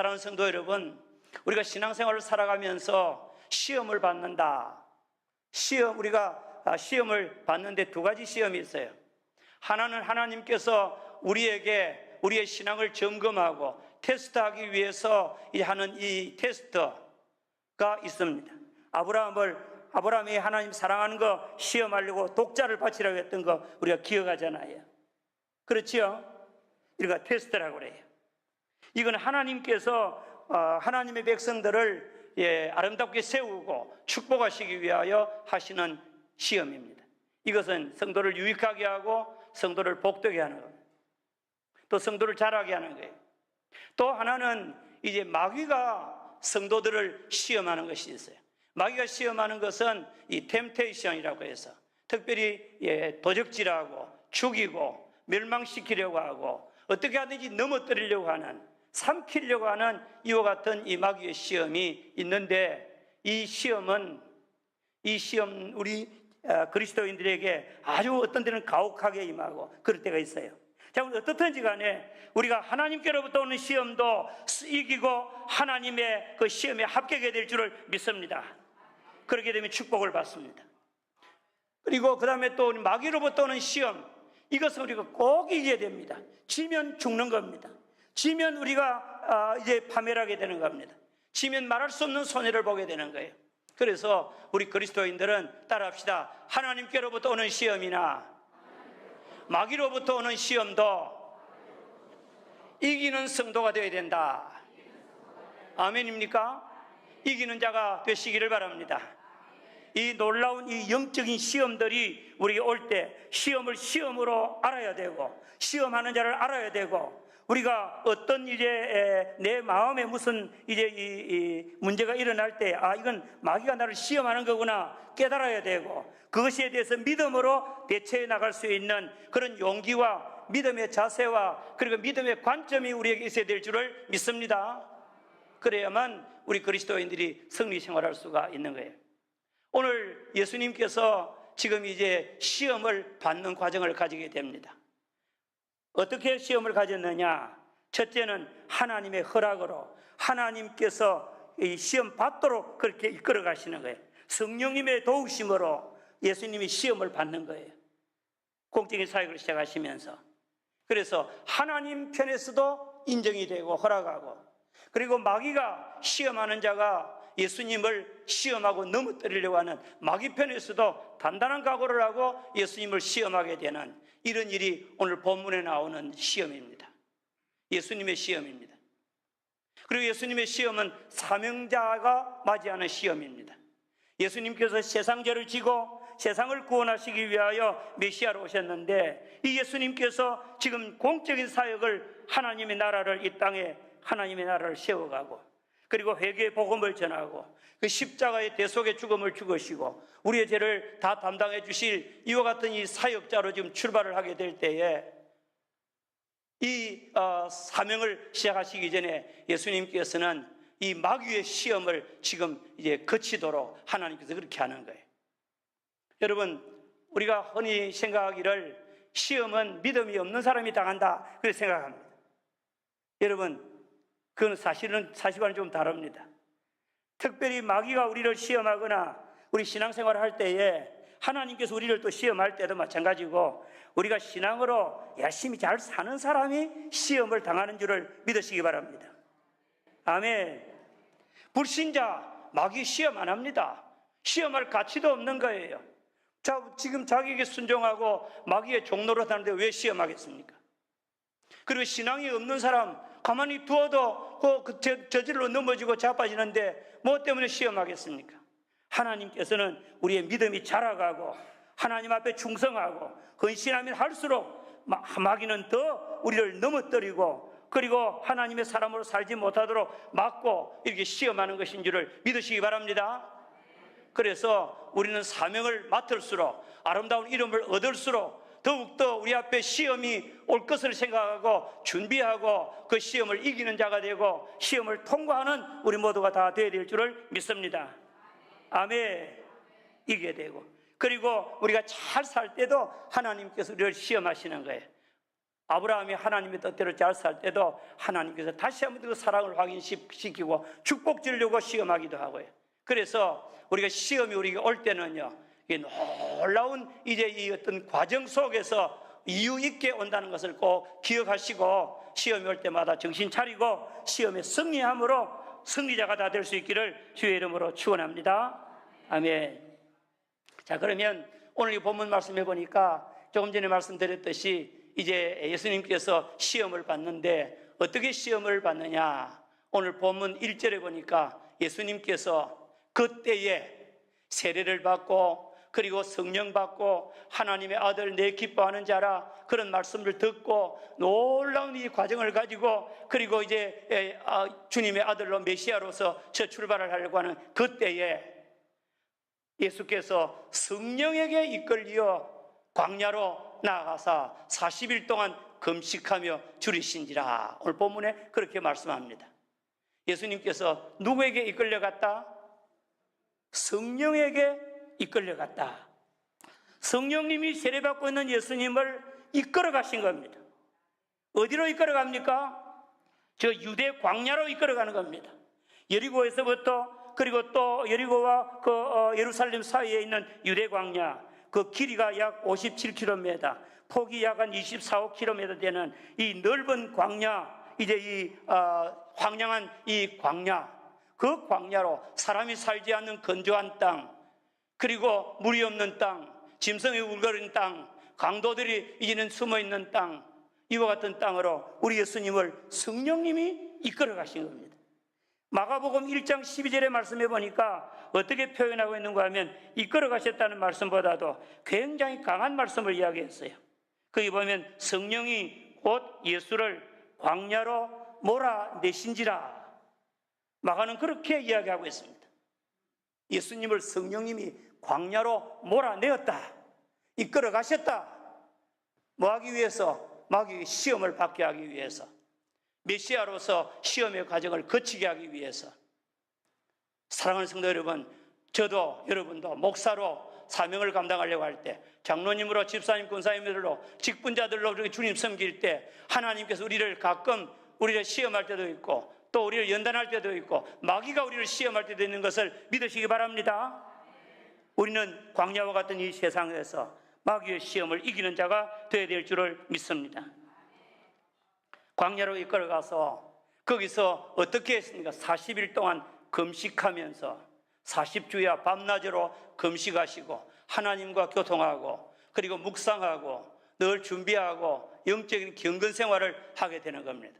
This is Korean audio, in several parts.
사랑하는 성도 여러분, 우리가 신앙생활을 살아가면서 시험을 받는다. 시험, 우리가 아, 시험을 받는데 두 가지 시험이 있어요. 하나는 하나님께서 우리에게 우리의 신앙을 점검하고 테스트하기 위해서 이 하는 이 테스트가 있습니다. 아브라함을 아브라함이 하나님 사랑하는 거 시험하려고 독자를 바치라고 했던 거 우리가 기억하잖아요. 그렇지요? 이거 테스트라고 그래요. 이건 하나님께서 어, 하나님의 백성들을 예, 아름답게 세우고 축복하시기 위하여 하시는 시험입니다. 이것은 성도를 유익하게 하고 성도를 복되게 하는 겁니다. 또 성도를 자라게 하는 거예요. 또 하나는 이제 마귀가 성도들을 시험하는 것이 있어요. 마귀가 시험하는 것은 이 템테이션이라고 해서 특별히 예, 도적질하고 죽이고 멸망시키려고 하고 어떻게 하든지 넘어뜨리려고 하는 삼키려고 하는 이와 같은 이 마귀의 시험이 있는데 이 시험은 이 시험 우리 어, 그리스도인들에게 아주 어떤 때는 가혹하게 임하고 그럴 때가 있어요. 자, 어떻든지 간에 우리가 하나님께로부터 오는 시험도 이기고 하나님의 그 시험에 합격해야 될 줄을 믿습니다. 그렇게 되면 축복을 받습니다. 그리고 그 다음에 또 마귀로부터 오는 시험, 이것은 우리가 꼭 이겨야 됩니다. 지면 죽는 겁니다. 지면 우리가 아, 이제 파멸하게 되는 겁니다. 지면 말할 수 없는 손해를 보게 되는 거예요. 그래서 우리 그리스도인들은 따라합시다. 하나님께로부터 오는 시험이나 마귀로부터 오는 시험도 이기는 성도가 되어야 된다. 아멘입니까? 이기는 자가 되시기를 바랍니다. 이 놀라운 이 영적인 시험들이 우리에게 올때 시험을 시험으로 알아야 되고 시험하는 자를 알아야 되고 우리가 어떤 이제 내 마음에 무슨 이제 이, 이 문제가 일어날 때 아 이건 마귀가 나를 시험하는 거구나 깨달아야 되고 그것에 대해서 믿음으로 대처해 나갈 수 있는 그런 용기와 믿음의 자세와 그리고 믿음의 관점이 우리에게 있어야 될 줄을 믿습니다. 그래야만 우리 그리스도인들이 승리 생활할 수가 있는 거예요. 오늘 예수님께서 지금 이제 시험을 받는 과정을 가지게 됩니다. 어떻게 시험을 가졌느냐? 첫째는 하나님의 허락으로 하나님께서 이 시험 받도록 그렇게 이끌어 가시는 거예요. 성령님의 도우심으로 예수님이 시험을 받는 거예요. 공적인 사역을 시작하시면서. 그래서 하나님 편에서도 인정이 되고 허락하고 그리고 마귀가 시험하는 자가 예수님을 시험하고 넘어뜨리려고 하는 마귀 편에서도 단단한 각오를 하고 예수님을 시험하게 되는 이런 일이 오늘 본문에 나오는 시험입니다. 예수님의 시험입니다. 그리고 예수님의 시험은 사명자가 맞이하는 시험입니다. 예수님께서 세상 죄를 지고 세상을 구원하시기 위하여 메시아로 오셨는데 이 예수님께서 지금 공적인 사역을 하나님의 나라를 이 땅에 하나님의 나라를 세워가고 그리고 회개의 복음을 전하고 그 십자가의 대속의 죽음을 죽으시고 우리의 죄를 다 담당해 주실 이와 같은 이 사역자로 지금 출발을 하게 될 때에 이 어, 사명을 시작하시기 전에 예수님께서는 이 마귀의 시험을 지금 이제 거치도록 하나님께서 그렇게 하는 거예요. 여러분, 우리가 흔히 생각하기를 시험은 믿음이 없는 사람이 당한다. 그렇게 생각합니다. 여러분, 그건 사실은 사실과는 좀 다릅니다. 특별히 마귀가 우리를 시험하거나 우리 신앙생활을 할 때에 하나님께서 우리를 또 시험할 때도 마찬가지고 우리가 신앙으로 열심히 잘 사는 사람이 시험을 당하는 줄을 믿으시기 바랍니다. 아멘. 불신자 마귀 시험 안 합니다. 시험할 가치도 없는 거예요. 자, 지금 자기에게 순종하고 마귀의 종로로 사는데 왜 시험하겠습니까? 그리고 신앙이 없는 사람 가만히 두어도 그 저질로 넘어지고 자빠지는데 뭐 때문에 시험하겠습니까? 하나님께서는 우리의 믿음이 자라가고 하나님 앞에 충성하고 헌신하면 할수록 마귀는 더 우리를 넘어뜨리고 그리고 하나님의 사람으로 살지 못하도록 막고 이렇게 시험하는 것인 줄을 믿으시기 바랍니다. 그래서 우리는 사명을 맡을수록 아름다운 이름을 얻을수록 더욱더 우리 앞에 시험이 올 것을 생각하고 준비하고 그 시험을 이기는 자가 되고 시험을 통과하는 우리 모두가 다 되어야 될 줄을 믿습니다. 아멘. 이게 되고. 그리고 우리가 잘 살 때도 하나님께서 우리를 시험하시는 거예요. 아브라함이 하나님의 뜻대로 잘 살 때도 하나님께서 다시 한번 그 사랑을 확인시키고 축복 주려고 시험하기도 하고요. 그래서 우리가 시험이 우리에게 올 때는요, 이 놀라운 이제 이 어떤 과정 속에서 이유 있게 온다는 것을 꼭 기억하시고 시험이 올 때마다 정신 차리고 시험에 승리함으로 승리자가 다 될 수 있기를 주의 이름으로 축원합니다. 아멘. 자, 그러면 오늘 이 본문 말씀해 보니까 조금 전에 말씀드렸듯이 이제 예수님께서 시험을 받는데 어떻게 시험을 받느냐? 오늘 본문 1절에 보니까 예수님께서 그때에 세례를 받고 그리고 성령 받고 하나님의 아들 내 기뻐하는 자라 그런 말씀을 듣고 놀라운 이 과정을 가지고 그리고 이제 에, 아, 주님의 아들로 메시아로서 저 출발을 하려고 하는 그때에 예수께서 성령에게 이끌려 광야로 나아가사 40일 동안 금식하며 줄이신지라 오늘 본문에 그렇게 말씀합니다. 예수님께서 누구에게 이끌려갔다? 성령에게 이끌려갔다. 성령님이 세례받고 있는 예수님을 이끌어 가신 겁니다. 어디로 이끌어 갑니까? 저 유대 광야로 이끌어 가는 겁니다. 여리고에서부터 그리고 또 여리고와 그 어, 예루살렘 사이에 있는 유대 광야 그 길이가 약 57km, 폭이 약 한 24, 5km 되는 이 넓은 광야 이제 이 어, 황량한 이 광야 그 광야로 사람이 살지 않는 건조한 땅 그리고 물이 없는 땅, 짐승이 울거리는 땅, 강도들이 이제는 숨어 있는 땅, 이와 같은 땅으로 우리 예수님을 성령님이 이끌어 가신 겁니다. 마가복음 1장 12절에 말씀해 보니까 어떻게 표현하고 있는가 하면 이끌어 가셨다는 말씀보다도 굉장히 강한 말씀을 이야기했어요. 거기 보면 성령이 곧 예수를 광야로 몰아내신지라. 마가는 그렇게 이야기하고 있습니다. 예수님을 성령님이 광야로 몰아내었다. 이끌어 가셨다. 뭐 하기 위해서? 마귀 시험을 받게 하기 위해서. 메시아로서 시험의 과정을 거치게 하기 위해서. 사랑하는 성도 여러분, 저도 여러분도 목사로 사명을 감당하려고 할 때, 장로님으로 집사님, 권사님들로 직분자들로 우리 주님 섬길 때 하나님께서 우리를 가끔 우리를 시험할 때도 있고 또 우리를 연단할 때도 있고 마귀가 우리를 시험할 때도 있는 것을 믿으시기 바랍니다. 우리는 광야와 같은 이 세상에서 마귀의 시험을 이기는 자가 되어야 될 줄을 믿습니다. 광야로 이끌어가서 거기서 어떻게 했습니까? 40일 동안 금식하면서 40주야 밤낮으로 금식하시고 하나님과 교통하고 그리고 묵상하고 늘 준비하고 영적인 경건 생활을 하게 되는 겁니다.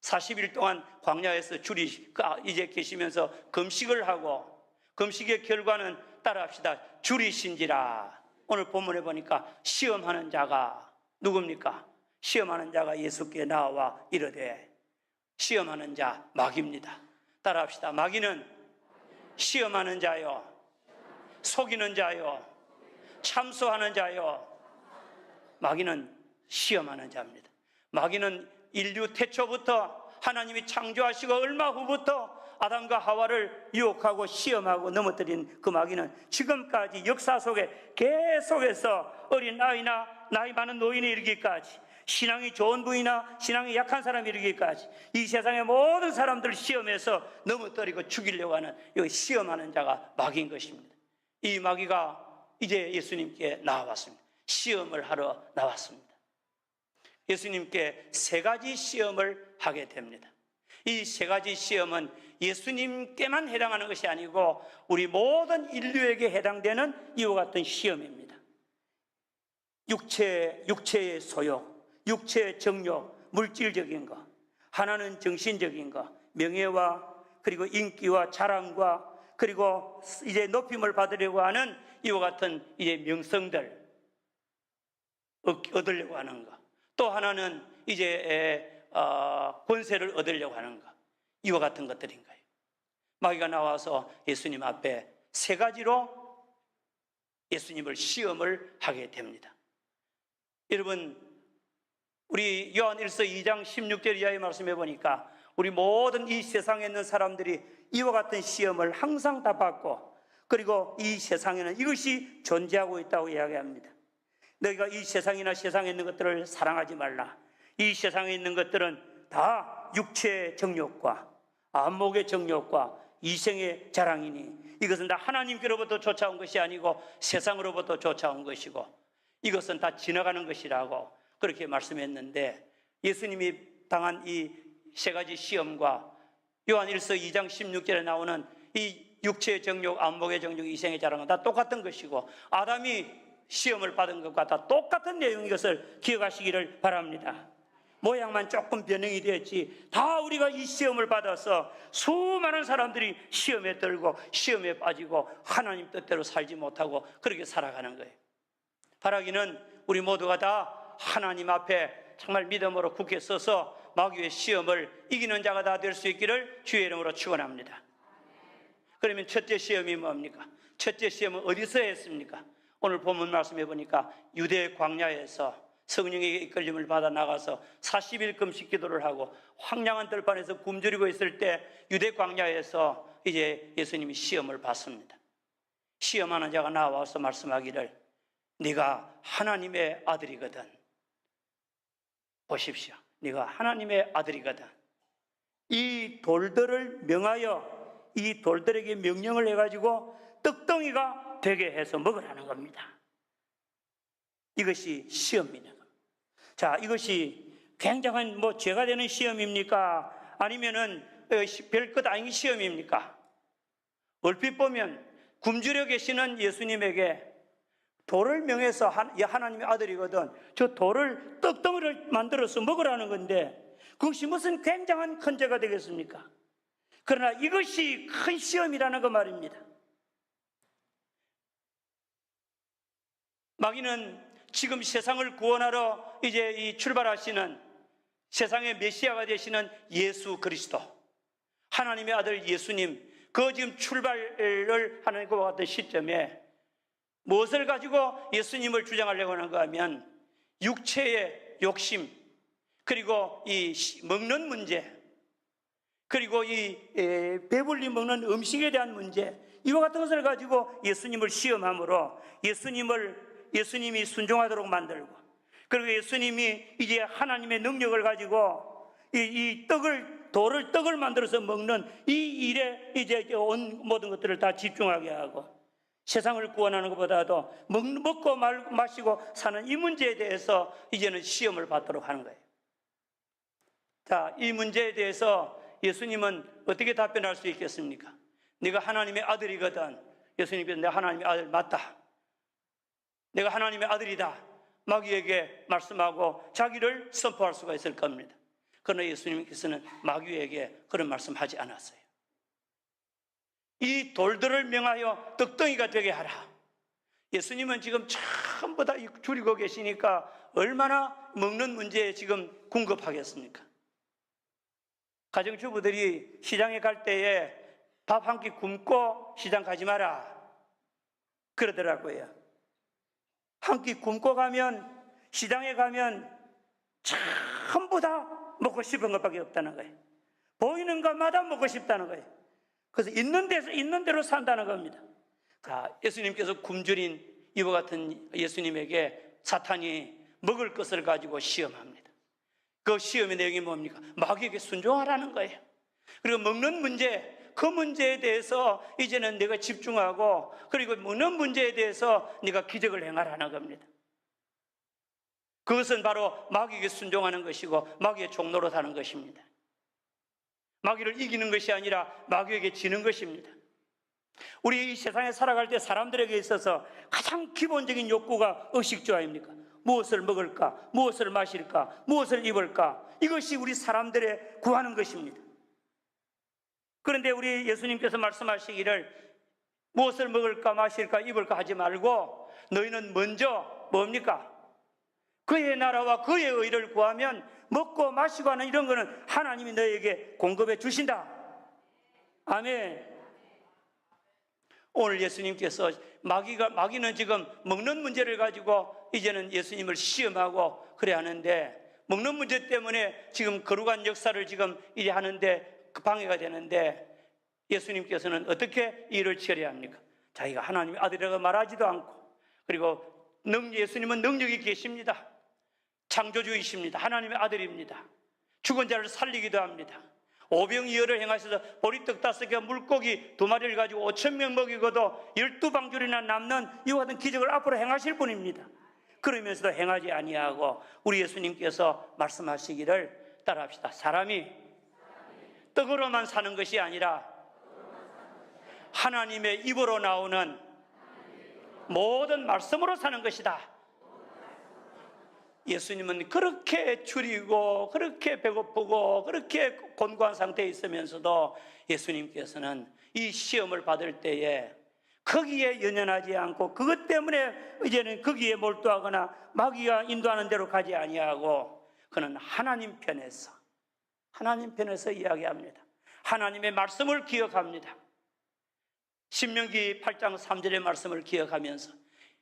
40일 동안 광야에서 줄이 그 아, 이제 계시면서 금식을 하고 금식의 결과는 따라 합시다. 줄이신지라. 오늘 본문에 보니까 시험하는 자가 누굽니까? 시험하는 자가 예수께 나와 이르되 시험하는 자 마귀입니다. 따라 합시다. 마귀는 시험하는 자요. 속이는 자요. 참소하는 자요. 마귀는 시험하는 자입니다. 마귀는 인류 태초부터 하나님이 창조하시고 얼마 후부터 아담과 하와를 유혹하고 시험하고 넘어뜨린 그 마귀는 지금까지 역사 속에 계속해서 어린 아이나 나이 많은 노인에 이르기까지 신앙이 좋은 분이나 신앙이 약한 사람이 이르기까지 이 세상의 모든 사람들을 시험해서 넘어뜨리고 죽이려고 하는 이 시험하는 자가 마귀인 것입니다. 이 마귀가 이제 예수님께 나왔습니다. 시험을 하러 나왔습니다. 예수님께 세 가지 시험을 하게 됩니다. 이 세 가지 시험은 예수님께만 해당하는 것이 아니고 우리 모든 인류에게 해당되는 이와 같은 시험입니다. 육체, 육체의 소욕, 육체의 정욕, 물질적인 것. 하나는 정신적인 것, 명예와 그리고 인기와 자랑과 그리고 이제 높임을 받으려고 하는 이와 같은 이제 명성들 얻으려고 하는 것. 또 하나는 이제 어, 권세를 얻으려고 하는 것. 이와 같은 것들인 거예요. 마귀가 나와서 예수님 앞에 세 가지로 예수님을 시험을 하게 됩니다. 여러분, 우리 요한 1서 2장 16절 이하의 말씀해 보니까 우리 모든 이 세상에 있는 사람들이 이와 같은 시험을 항상 다 받고 그리고 이 세상에는 이것이 존재하고 있다고 이야기합니다. 너희가 이 세상이나 세상에 있는 것들을 사랑하지 말라. 이 세상에 있는 것들은 다 육체의 정욕과 안목의 정욕과 이생의 자랑이니 이것은 다 하나님께로부터 쫓아온 것이 아니고 세상으로부터 쫓아온 것이고 이것은 다 지나가는 것이라고 그렇게 말씀했는데 예수님이 당한 이 세 가지 시험과 요한 1서 2장 16절에 나오는 이 육체의 정욕, 안목의 정욕, 이생의 자랑은 다 똑같은 것이고 아담이 시험을 받은 것과 다 똑같은 내용인 것을 기억하시기를 바랍니다. 모양만 조금 변형이 되었지 다 우리가 이 시험을 받아서 수많은 사람들이 시험에 들고 시험에 빠지고 하나님 뜻대로 살지 못하고 그렇게 살아가는 거예요. 바라기는 우리 모두가 다 하나님 앞에 정말 믿음으로 굳게 서서 마귀의 시험을 이기는 자가 다 될 수 있기를 주의 이름으로 축원합니다. 그러면 첫째 시험이 뭡니까? 첫째 시험은 어디서 했습니까? 오늘 본문 말씀해 보니까 유대 광야에서 성령에게 이끌림을 받아 나가서 40일 금식 기도를 하고 황량한 들판에서 굶주리고 있을 때 유대 광야에서 이제 예수님이 시험을 받습니다. 시험하는 자가 나와서 말씀하기를 네가 하나님의 아들이거든. 보십시오. 네가 하나님의 아들이거든. 이 돌들을 명하여 이 돌들에게 명령을 해가지고 떡덩이가 되게 해서 먹으라는 겁니다. 이것이 시험이냐. 자, 이것이 굉장한 뭐 죄가 되는 시험입니까? 아니면은 어, 별것 아닌 시험입니까? 얼핏 보면 굶주려 계시는 예수님에게 돌을 명해서 하나님의 아들이거든. 저 돌을 떡덩이를 만들어서 먹으라는 건데 그것이 무슨 굉장한 큰 죄가 되겠습니까? 그러나 이것이 큰 시험이라는 그 말입니다. 마귀는 지금 세상을 구원하러 이제 이 출발하시는 세상의 메시아가 되시는 예수 그리스도, 하나님의 아들 예수님, 그 지금 출발을 하는 것과 같은 시점에 무엇을 가지고 예수님을 주장하려고 하는가 하면 육체의 욕심, 그리고 이 먹는 문제, 그리고 이 배불리 먹는 음식에 대한 문제, 이와 같은 것을 가지고 예수님을 시험함으로 예수님을 예수님이 순종하도록 만들고 그리고 예수님이 이제 하나님의 능력을 가지고 이, 이 떡을 돌을 떡을 만들어서 먹는 이 일에 이제 온 모든 것들을 다 집중하게 하고 세상을 구원하는 것보다도 먹, 먹고 말, 마시고 사는 이 문제에 대해서 이제는 시험을 받도록 하는 거예요. 자, 이 문제에 대해서 예수님은 어떻게 답변할 수 있겠습니까? 네가 하나님의 아들이거든. 예수님께서 내가 하나님의 아들 맞다. 내가 하나님의 아들이다. 마귀에게 말씀하고 자기를 선포할 수가 있을 겁니다. 그러나 예수님께서는 마귀에게 그런 말씀하지 않았어요. 이 돌들을 명하여 떡덩이가 되게 하라. 예수님은 지금 전부 다 줄이고 계시니까 얼마나 먹는 문제에 지금 궁급하겠습니까? 가정주부들이 시장에 갈 때에 밥 한 끼 굶고 시장 가지 마라. 그러더라고요. 한 끼 굶고 가면 시장에 가면 전부 다 먹고 싶은 것밖에 없다는 거예요. 보이는 것마다 먹고 싶다는 거예요. 그래서 있는 데서 있는 대로 산다는 겁니다. 자, 예수님께서 굶주린 이와 같은 예수님에게 사탄이 먹을 것을 가지고 시험합니다. 그 시험의 내용이 뭡니까? 마귀에게 순종하라는 거예요. 그리고 먹는 문제, 그 문제에 대해서 이제는 내가 집중하고 그리고 먹는 문제에 대해서 네가 기적을 행하라는 겁니다. 그것은 바로 마귀에게 순종하는 것이고 마귀의 종로로 사는 것입니다. 마귀를 이기는 것이 아니라 마귀에게 지는 것입니다. 우리 이 세상에 살아갈 때 사람들에게 있어서 가장 기본적인 욕구가 의식주 아닙니까? 무엇을 먹을까? 무엇을 마실까? 무엇을 입을까? 이것이 우리 사람들의 구하는 것입니다. 그런데 우리 예수님께서 말씀하시기를 무엇을 먹을까 마실까 입을까 하지 말고 너희는 먼저 뭡니까? 그의 나라와 그의 의를 구하면 먹고 마시고 하는 이런 거는 하나님이 너에게 공급해 주신다. 아멘. 오늘 예수님께서 마귀가 마귀는 지금 먹는 문제를 가지고 이제는 예수님을 시험하고 그래 하는데 먹는 문제 때문에 지금 거룩한 역사를 지금 이제 하는데 그 방해가 되는데 예수님께서는 어떻게 이 일을 처리합니까? 자기가 하나님의 아들이라고 말하지도 않고 그리고 능 예수님은 능력이 계십니다. 창조주이십니다. 하나님의 아들입니다. 죽은 자를 살리기도 합니다. 오병이어를 행하셔서 보리떡 다섯 개 물고기 두 마리를 가지고 오천 명 먹이고도 열두 방줄이나 남는 이와 같은 기적을 앞으로 행하실 분입니다. 그러면서도 행하지 아니하고 우리 예수님께서 말씀하시기를 따라합시다. 사람이 떡으로만 사는 것이 아니라 하나님의 입으로 나오는 모든 말씀으로 사는 것이다. 예수님은 그렇게 줄이고 그렇게 배고프고 그렇게 곤고한 상태에 있으면서도 예수님께서는 이 시험을 받을 때에 거기에 연연하지 않고 그것 때문에 이제는 거기에 몰두하거나 마귀가 인도하는 대로 가지 아니하고 그는 하나님 편에서 하나님 편에서 이야기합니다. 하나님의 말씀을 기억합니다. 신명기 8장 3절의 말씀을 기억하면서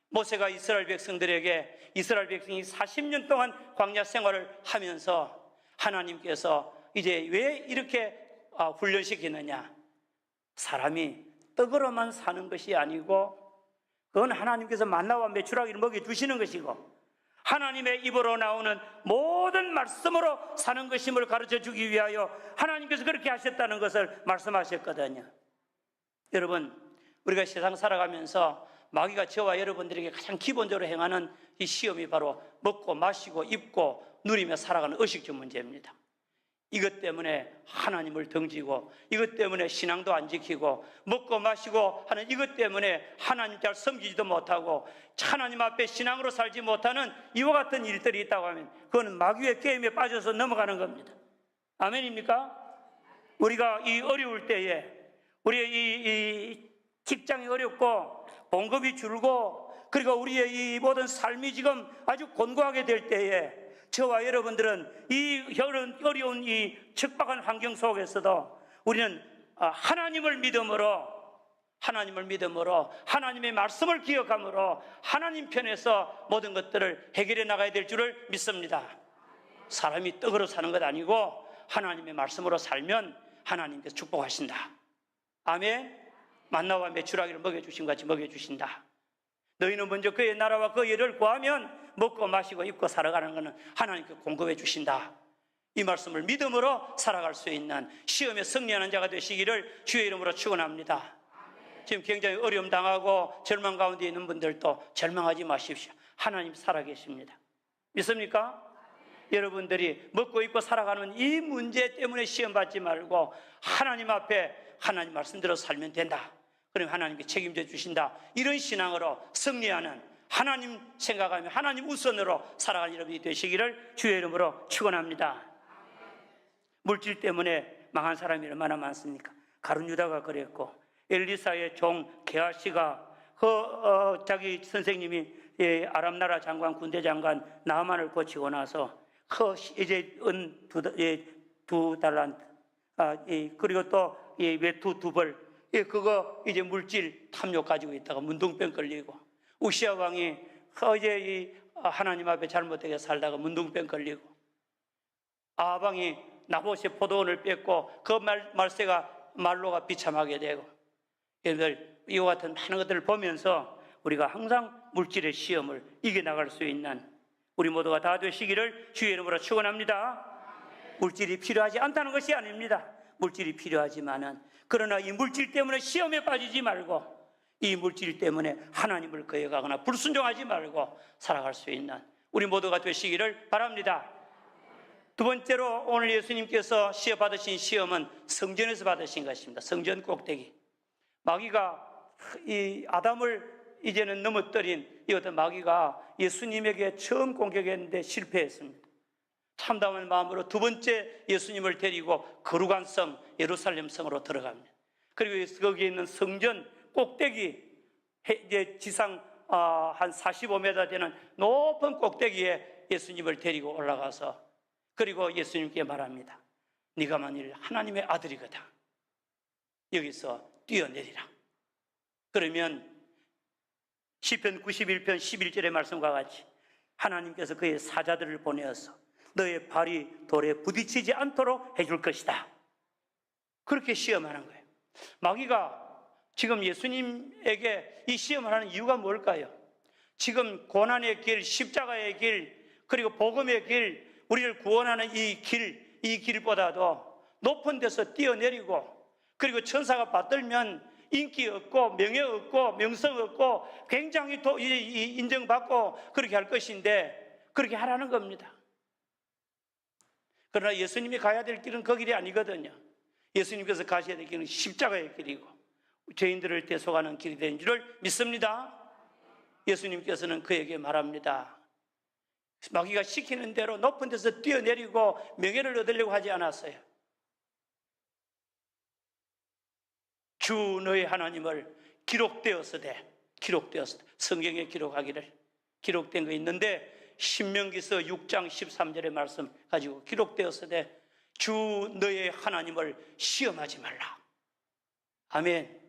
모세가 이스라엘 백성들에게 이스라엘 백성이 40년 동안 광야 생활을 하면서 하나님께서 이제 왜 이렇게 아, 훈련시키느냐? 사람이 떡으로만 사는 것이 아니고 그건 하나님께서 만나와 메추라기를 먹여 주시는 것이고 하나님의 입으로 나오는 모든 말씀으로 사는 것임을 가르쳐 주기 위하여 하나님께서 그렇게 하셨다는 것을 말씀하셨거든요. 여러분, 우리가 세상 살아가면서 마귀가 저와 여러분들에게 가장 기본적으로 행하는 이 시험이 바로 먹고 마시고 입고 누리며 살아가는 의식주 문제입니다. 이것 때문에 하나님을 덩지고 이것 때문에 신앙도 안 지키고 먹고 마시고 하는 이것 때문에 하나님 잘 섬기지도 못하고 하나님 앞에 신앙으로 살지 못하는 이와 같은 일들이 있다고 하면 그거는 마귀의 게임에 빠져서 넘어가는 겁니다. 아멘입니까? 우리가 이 어려울 때에 우리의 이, 이 직장이 어렵고 봉급이 줄고 그리고 우리의 이 모든 삶이 지금 아주 곤고하게 될 때에 저와 여러분들은 이 어려운 이 척박한 환경 속에서도 우리는 아, 하나님을 믿음으로 하나님을 믿음으로 하나님의 말씀을 기억함으로 하나님 편에서 모든 것들을 해결해 나가야 될 줄을 믿습니다. 사람이 떡으로 사는 것 아니고 하나님의 말씀으로 살면 하나님께서 축복하신다. 아멘. 만나와 매출하기를 먹여주신 것 같이 먹여주신다. 너희는 먼저 그의 나라와 그 일을 구하면 먹고 마시고 입고 살아가는 것은 하나님께 공급해 주신다. 이 말씀을 믿음으로 살아갈 수 있는 시험에 승리하는 자가 되시기를 주의 이름으로 축원합니다. 지금 굉장히 어려움 당하고 절망 가운데 있는 분들도 절망하지 마십시오. 하나님 살아계십니다. 믿습니까? 여러분들이 먹고 입고 살아가는 이 문제 때문에 시험 받지 말고 하나님 앞에 하나님 말씀대로 살면 된다. 그럼 하나님께 책임져 주신다. 이런 신앙으로 승리하는 하나님 생각하며 하나님 우선으로 살아가는 여러분이 되시기를 주의 이름으로 축원합니다. 물질 때문에 망한 사람이 얼마나 많습니까? 가룟 유다가 그랬고 엘리사의 종 게하시가 그 어, 자기 선생님이 예, 아람 나라 장관 군대 장관 나만을 고치고 나서 그 이제 은두 예, 두 달란트 아, 예, 그리고 또 예, 외투 두 벌, 예, 그거 이제 물질 탐욕 가지고 있다가 문둥병 걸리고 우시아 왕이 어제 이 하나님 앞에 잘못되게 살다가 문둥병 걸리고 아방이 나봇의 포도원을 뺏고 그 말, 말세가 말로가 비참하게 되고 여러분들 이와 같은 많은 것들을 보면서 우리가 항상 물질의 시험을 이겨나갈 수 있는 우리 모두가 다 되시기를 주의 이름으로 축원합니다. 물질이 필요하지 않다는 것이 아닙니다. 물질이 필요하지만은 그러나 이 물질 때문에 시험에 빠지지 말고 이 물질 때문에 하나님을 거역하거나 불순종하지 말고 살아갈 수 있는 우리 모두가 되시기를 바랍니다. 두 번째로 오늘 예수님께서 시험 받으신 시험은 성전에서 받으신 것입니다. 성전 꼭대기. 마귀가 이 아담을 이제는 넘어뜨린 이 어떤 마귀가 예수님에게 처음 공격했는데 실패했습니다. 참담한 마음으로 두 번째 예수님을 데리고 거룩한 성 예루살렘 성으로 들어갑니다. 그리고 거기에 있는 성전 꼭대기 지상 아, 한 45m 되는 높은 꼭대기에 예수님을 데리고 올라가서 그리고 예수님께 말합니다. 네가 만일 하나님의 아들이거든. 여기서 뛰어내리라. 그러면 시편 91편 11절의 말씀과 같이 하나님께서 그의 사자들을 보내어서 너의 발이 돌에 부딪히지 않도록 해줄 것이다. 그렇게 시험하는 거예요. 마귀가 지금 예수님에게 이 시험을 하는 이유가 뭘까요? 지금 고난의 길, 십자가의 길, 그리고 복음의 길, 우리를 구원하는 이 길, 이 길보다도 높은 데서 뛰어내리고, 그리고 천사가 받들면 인기 없고, 명예 없고, 명성 없고, 굉장히 인정받고, 그렇게 할 것인데, 그렇게 하라는 겁니다. 그러나 예수님이 가야 될 길은 그 길이 아니거든요. 예수님께서 가셔야 될 길은 십자가의 길이고, 죄인들을 대속하는 길이 된 줄을 믿습니다. 예수님께서는 그에게 말합니다. 마귀가 시키는 대로 높은 데서 뛰어내리고 명예를 얻으려고 하지 않았어요. 주 너의 하나님을 기록되었으되 기록되었으되 성경에 기록하기를 기록된 거 있는데 신명기서 6장 13절의 말씀 가지고 기록되었으되 주 너의 하나님을 시험하지 말라. 아멘.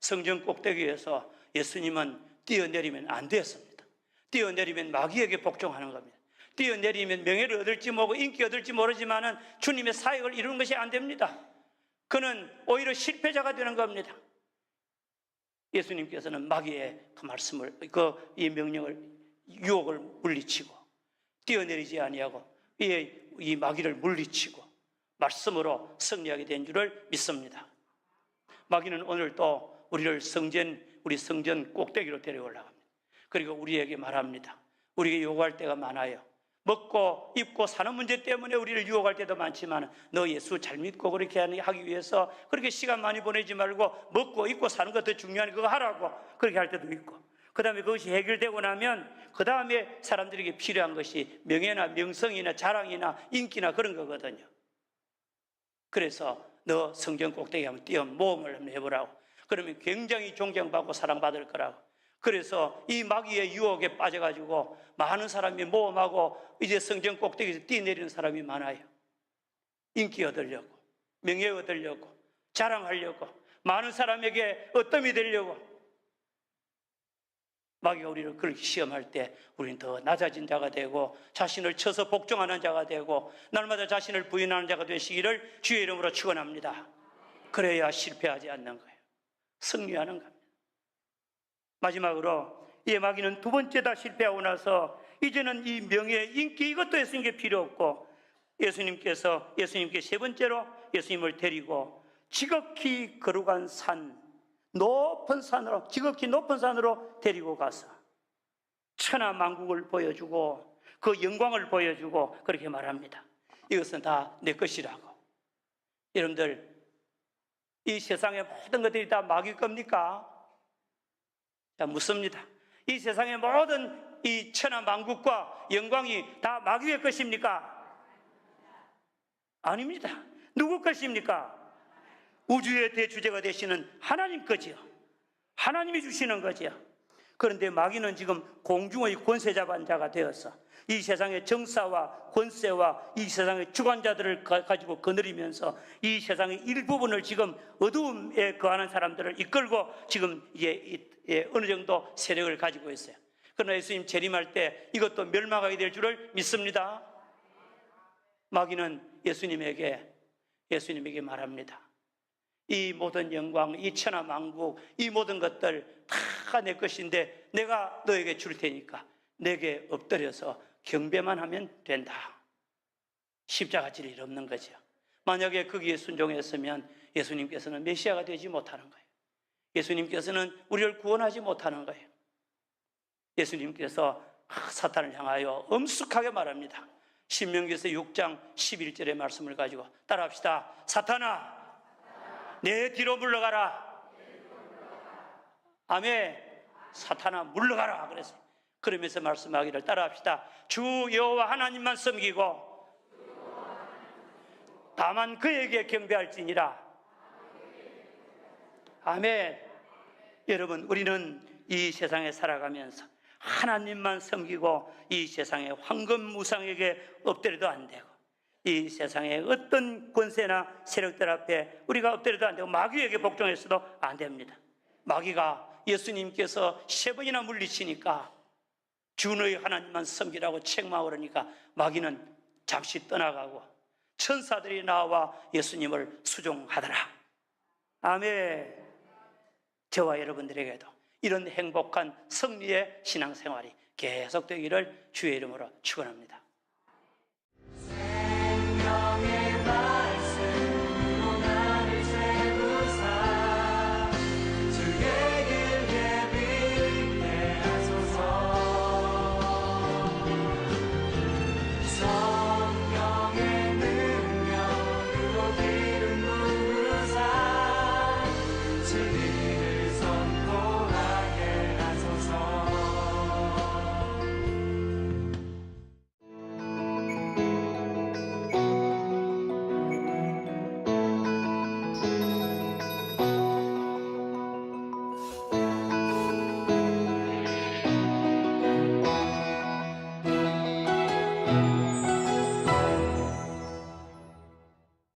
성전 꼭대기에서 예수님은 뛰어내리면 안 되었습니다. 뛰어내리면 마귀에게 복종하는 겁니다. 뛰어내리면 명예를 얻을지 모르고 인기 얻을지 모르지만은 주님의 사역을 이루는 것이 안 됩니다. 그는 오히려 실패자가 되는 겁니다. 예수님께서는 마귀의 그 말씀을 그 이 명령을 유혹을 물리치고 뛰어내리지 아니하고 이, 이 마귀를 물리치고 말씀으로 승리하게 된 줄을 믿습니다. 마귀는 오늘 또 우리를 성전 우리 성전 꼭대기로 데려올라갑니다. 그리고 우리에게 말합니다. 우리에게 요구할 때가 많아요. 먹고 입고 사는 문제 때문에 우리를 유혹할 때도 많지만 너 예수 잘 믿고 그렇게 하기 위해서 그렇게 시간 많이 보내지 말고 먹고 입고 사는 것더 중요하니 그거 하라고 그렇게 할 때도 있고 그 다음에 그것이 해결되고 나면 그 다음에 사람들에게 필요한 것이 명예나 명성이나 자랑이나 인기나 그런 거거든요. 그래서 너 성경 꼭대기 한번 뛰어 모험을 한번 해보라고. 그러면 굉장히 존경받고 사랑받을 거라고. 그래서 이 마귀의 유혹에 빠져가지고 많은 사람이 모험하고 이제 성경 꼭대기에서 뛰내리는 사람이 많아요. 인기 얻으려고, 명예 얻으려고, 자랑하려고, 많은 사람에게 어떠이 되려고. 마귀가 우리를 그렇게 시험할 때 우리는 더 낮아진 자가 되고 자신을 쳐서 복종하는 자가 되고 날마다 자신을 부인하는 자가 되시기를 주의 이름으로 축원합니다. 그래야 실패하지 않는 거예요. 승리하는 겁니다. 마지막으로 이 마귀는 두 번째 다 실패하고 나서 이제는 이 명예, 인기 이것도 예수님께 필요 없고 예수님께서 예수님께 세 번째로 예수님을 데리고 지극히 거룩한 산, 높은 산으로 지극히 높은 산으로 데리고 가서 천하 만국을 보여주고 그 영광을 보여주고 그렇게 말합니다. 이것은 다 내 것이라고. 여러분들 이 세상의 모든 것들이 다 마귀 겁니까? 자, 묻습니다. 이 세상의 모든 이 천하 만국과 영광이 다 마귀의 것입니까? 아닙니다. 누구 것입니까? 우주의 대주제가 되시는 하나님 거지요. 하나님이 주시는 거지요. 그런데 마귀는 지금 공중의 권세자반 자가 되어서 이 세상의 정사와 권세와 이 세상의 주관자들을 가- 가지고 거느리면서 이 세상의 일부분을 지금 어두움에 거하는 사람들을 이끌고 지금 이제 이- 예, 어느 정도 세력을 가지고 있어요. 그러나 예수님 재림할 때 이것도 멸망하게 될 줄을 믿습니다. 마귀는 예수님에게 예수님에게 말합니다. 이 모든 영광, 이 천하 만국, 이 모든 것들 다 내 것인데 내가 너에게 줄 테니까 내게 엎드려서 경배만 하면 된다. 십자가 질일 없는 거죠. 만약에 거기에 순종했으면 예수님께서는 메시아가 되지 못하는 거예요. 예수님께서는 우리를 구원하지 못하는 거예요. 예수님께서 사탄을 향하여 엄숙하게 말합니다. 신명기서 6장 11절의 말씀을 가지고 따라합시다. 사탄아, 내 뒤로 물러가라. 아멘. 사탄아 물러가라 그랬어요. 그러면서 말씀하기를 따라합시다. 주 여호와 하나님만 섬기고 다만 그에게 경배할지니라. 아멘. 여러분, 우리는 이 세상에 살아가면서 하나님만 섬기고 이 세상의 황금 무상에게 엎드려도 안 되고 이 세상의 어떤 권세나 세력들 앞에 우리가 엎드려도 안 되고 마귀에게 복종해서도 안 됩니다. 마귀가 예수님께서 세 번이나 물리치니까 주의 하나님만 섬기라고 책망을 하니까 마귀는 잠시 떠나가고 천사들이 나와 예수님을 수종하더라. 아멘. 저와 여러분들에게도 이런 행복한 승리의 신앙생활이 계속되기를 주의 이름으로 축원합니다.